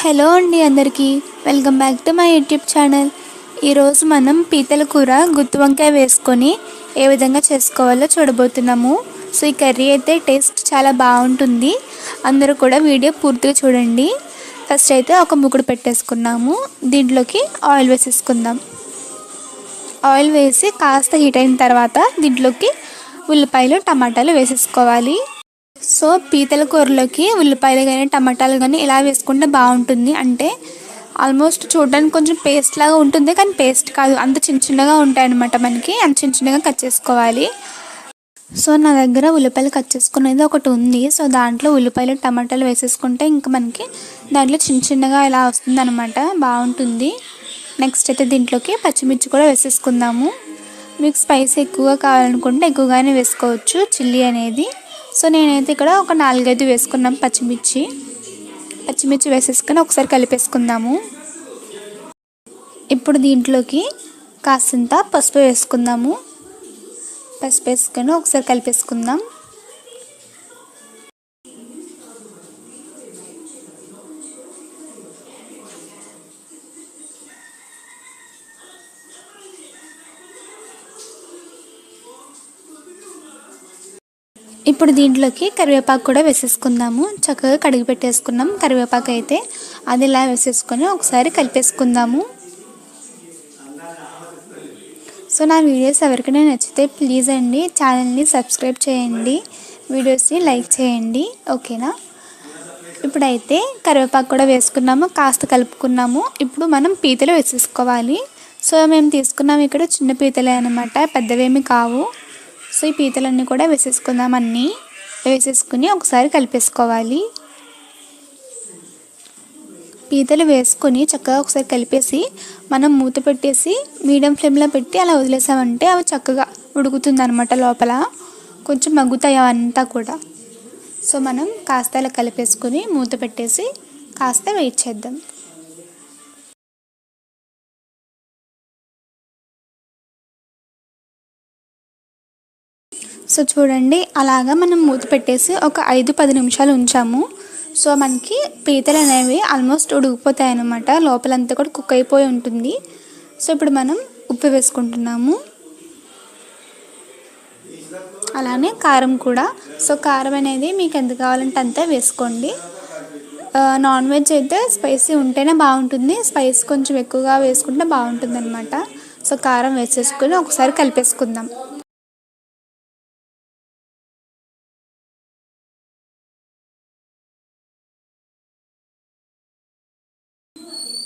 Hello అండి అందరికీ. Welcome back to my YouTube channel ఈరోజు మనం పీతల కూర గుత్తి వంకాయ వేసుకొని ఏ విధంగా చేసుకోవాలో చూడబోతున్నాము. సో ఈ కర్రీ అయితే టేస్ట్ చాలా బాగుంటుంది. అందరూ కూడా వీడియో పూర్తిగా చూడండి. ఫస్ట్ అయితే ఒక ముగ్గుడు పెట్టేసుకున్నాము. దీంట్లోకి ఆయిల్ వేసేసుకుందాం. ఆయిల్ వేసి కాస్త హీట్ అయిన తర్వాత దీంట్లోకి ఉల్లిపాయలు టమాటాలు వేసేసుకోవాలి. సో పీతల కూరలోకి ఉల్లిపాయలు కానీ టమాటాలు కానీ ఇలా వేసుకుంటే బాగుంటుంది అంటే ఆల్మోస్ట్ చూడడానికి కొంచెం పేస్ట్ లాగా ఉంటుంది కానీ పేస్ట్ కాదు. అంత చిన్న చిన్నగా ఉంటాయి అనమాట మనకి. అంత చిన్న చిన్నగా కట్ చేసుకోవాలి. సో నా దగ్గర ఉల్లిపాయలు కట్ చేసుకునేది ఒకటి ఉంది. సో దాంట్లో ఉల్లిపాయలు టమాటాలు వేసేసుకుంటే ఇంకా మనకి దాంట్లో చిన్న చిన్నగా ఇలా వస్తుంది అనమాట బాగుంటుంది. నెక్స్ట్ అయితే దీంట్లోకి పచ్చిమిర్చి కూడా వేసేసుకుందాము. మీకు స్పైస్ ఎక్కువగా కావాలనుకుంటే ఎక్కువగానే వేసుకోవచ్చు. చిల్లీ అనేది సో నేనైతే ఇక్కడ ఒక నాలుగైదు వేసుకున్నాం పచ్చిమిర్చి. పచ్చిమిర్చి వేసేసుకొని ఒకసారి కలిపేసుకుందాము. ఇప్పుడు దీంట్లోకి కాసింత పసుపు వేసుకుందాము. పసుపు వేసుకొని ఒకసారి కలిపేసుకుందాం. ఇప్పుడు దీంట్లోకి కరివేపాకు కూడా వేసేసుకుందాము. చక్కగా కడిగి పెట్టేసుకున్నాం. కరివేపాకు అయితే అది ఇలా వేసేసుకొని ఒకసారి కలిపేసుకుందాము. సో నా వీడియోస్ ఎవరికైనా నచ్చితే ప్లీజ్ అండి. ఛానల్ని సబ్స్క్రైబ్ చేయండి. వీడియోస్ని లైక్ చేయండి. ఓకేనా? ఇప్పుడైతే కరివేపాకు కూడా వేసుకున్నాము. కాస్త కలుపుకున్నాము. ఇప్పుడు మనం పీతలు వేసేసుకోవాలి. సో మేము తీసుకున్నాము ఇక్కడ చిన్న పీతలే అనమాట పెద్దవేమి కావు. సో ఈ పీతలన్నీ కూడా వేసేసుకుందాం అన్నీ. వేసేసుకుని ఒకసారి కలిపేసుకోవాలి. పీతలు వేసుకొని చక్కగా ఒకసారి కలిపేసి మనం మూత పెట్టేసి మీడియం ఫ్లేమ్లో పెట్టి అలా వదిలేసామంటే అవి చక్కగా ఉడుకుతుంది అనమాట లోపల. కొంచెం మగ్గుతాయి అవంతా కూడా. సో మనం కాస్త అలా కలిపేసుకొని మూత పెట్టేసి కాస్త వెయిట్ చేద్దాం. సో చూడండి అలాగా మనం మూత పెట్టేసి ఒక ఐదు పది నిమిషాలు ఉంచాము. సో మనకి పీతలు అనేవి ఆల్మోస్ట్ ఉడికిపోతాయి అన్నమాట. లోపలంతా కూడా కుక్ అయిపోయి ఉంటుంది. సో ఇప్పుడు మనం ఉప్పు వేసుకుంటున్నాము. అలానే కారం కూడా. సో కారం అనేది మీకు ఎంత కావాలంటే అంతే వేసుకోండి. నాన్ వెజ్ అయితే స్పైసీ ఉంటేనే బాగుంటుంది. స్పైస్ కొంచెం ఎక్కువగా వేసుకుంటే బాగుంటుంది అనమాట సో కారం వేసేసుకుని ఒకసారి కలిపేసుకుందాం.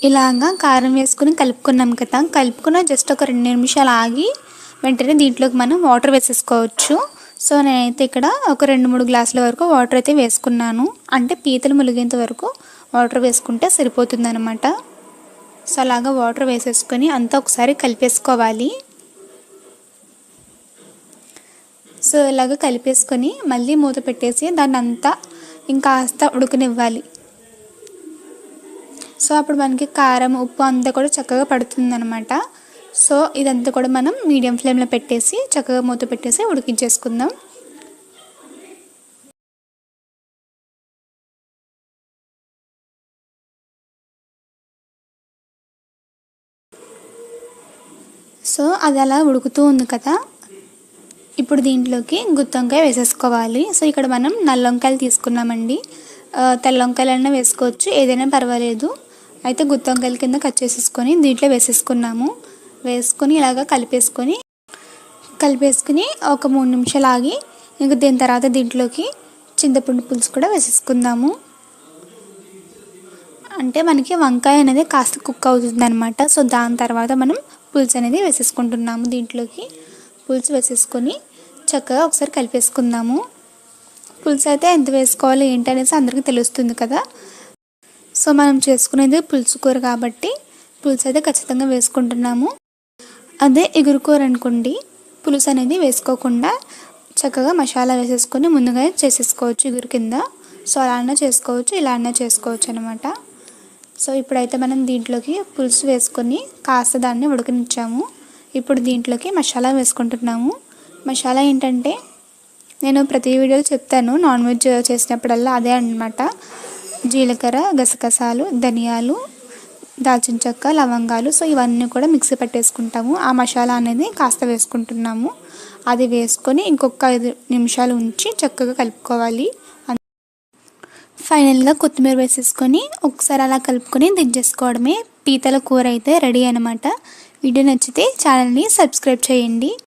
ఇలాగా కారం వేసుకుని కలుపుకున్నాం కదా కలుపుకున్న జస్ట్ ఒక రెండు నిమిషాలు ఆగి వెంటనే దీంట్లోకి మనం వాటర్ వేసేసుకోవచ్చు. సో నేనైతే ఇక్కడ ఒక రెండు మూడు గ్లాసుల వరకు వాటర్ అయితే వేసుకున్నాను. అంటే పీతలు ములిగేంత వరకు వాటర్ వేసుకుంటే సరిపోతుందనమాట సో అలాగా వాటర్ వేసేసుకొని అంతా ఒకసారి కలిపేసుకోవాలి. సో ఇలాగ కలిపేసుకొని మళ్ళీ మూత పెట్టేసి దాన్ని అంతా ఇంకాస్త ఉడకనివ్వాలి. సో అప్పుడు మనకి కారం ఉప్పు అంతా కూడా చక్కగా పడుతుంది అనమాట సో ఇదంతా కూడా మనం మీడియం ఫ్లేమ్లో పెట్టేసి చక్కగా మూత పెట్టేసి ఉడికించేసుకుందాం. సో అది అలా ఉడుకుతూ ఉంది కదా. ఇప్పుడు దీంట్లోకి గుత్తొంకాయ వేసేసుకోవాలి. సో ఇక్కడ మనం నల్ల వంకాయలు తీసుకున్నామండి. తెల్ల వంకాయలైనా వేసుకోవచ్చు. ఏదైనా పర్వాలేదు. అయితే గుత్తొంకాయల కింద కట్ చేసేసుకొని దీంట్లో వేసేసుకున్నాము. వేసుకొని ఇలాగ కలిపేసుకొని కలిపేసుకుని ఒక మూడు నిమిషాలు ఆగి ఇంకా దీని తర్వాత దీంట్లోకి చింతపండు పులుసు కూడా వేసేసుకుందాము. అంటే మనకి వంకాయ అనేది కాస్త కుక్ అవుతుంది అనమాట సో దాని తర్వాత మనం పులుసు అనేది వేసేసుకుంటున్నాము దీంట్లోకి. పులుసు వేసేసుకొని చక్కగా ఒకసారి కలిపేసుకుందాము. పులుసు అయితే ఎంత వేసుకోవాలి ఏంటి అనేసి అందరికీ తెలుస్తుంది కదా. సో మనం చేసుకునేది పులుసు కూర కాబట్టి పులుసు అయితే ఖచ్చితంగా వేసుకుంటున్నాము. అదే ఎగురు కూర అనుకోండి పులుసు అనేది వేసుకోకుండా చక్కగా మసాలా వేసేసుకొని ముందుగా చేసేసుకోవచ్చు ఎగురు కింద. సో అలా అన్నా చేసుకోవచ్చు ఇలా అన్నా చేసుకోవచ్చు అనమాట సో ఇప్పుడైతే మనం దీంట్లోకి పులుసు వేసుకొని కాస్త దాన్ని ఉడకనిచ్చాము. ఇప్పుడు దీంట్లోకి మసాలా వేసుకుంటున్నాము. మసాలా ఏంటంటే నేను ప్రతి వీడియోలో చెప్తాను నాన్ వెజ్ చేసినప్పుడల్లా అదే అనమాట జీలకర్ర గసగసాలు ధనియాలు దాల్చిన చెక్క లవంగాలు. సో ఇవన్నీ కూడా మిక్సీ పట్టేసుకుంటాము. ఆ మసాలా అనేది కాస్త వేసుకుంటున్నాము. అది వేసుకొని ఇంకొక ఐదు నిమిషాలు ఉంచి చక్కగా కలుపుకోవాలి. ఫైనల్గా కొత్తిమీర వేసేసుకొని ఒకసారి అలా కలుపుకొని దించేసుకోవడమే. పీతల కూర అయితే రెడీ అనమాట వీడియో నచ్చితే ఛానల్ని సబ్స్క్రైబ్ చేయండి.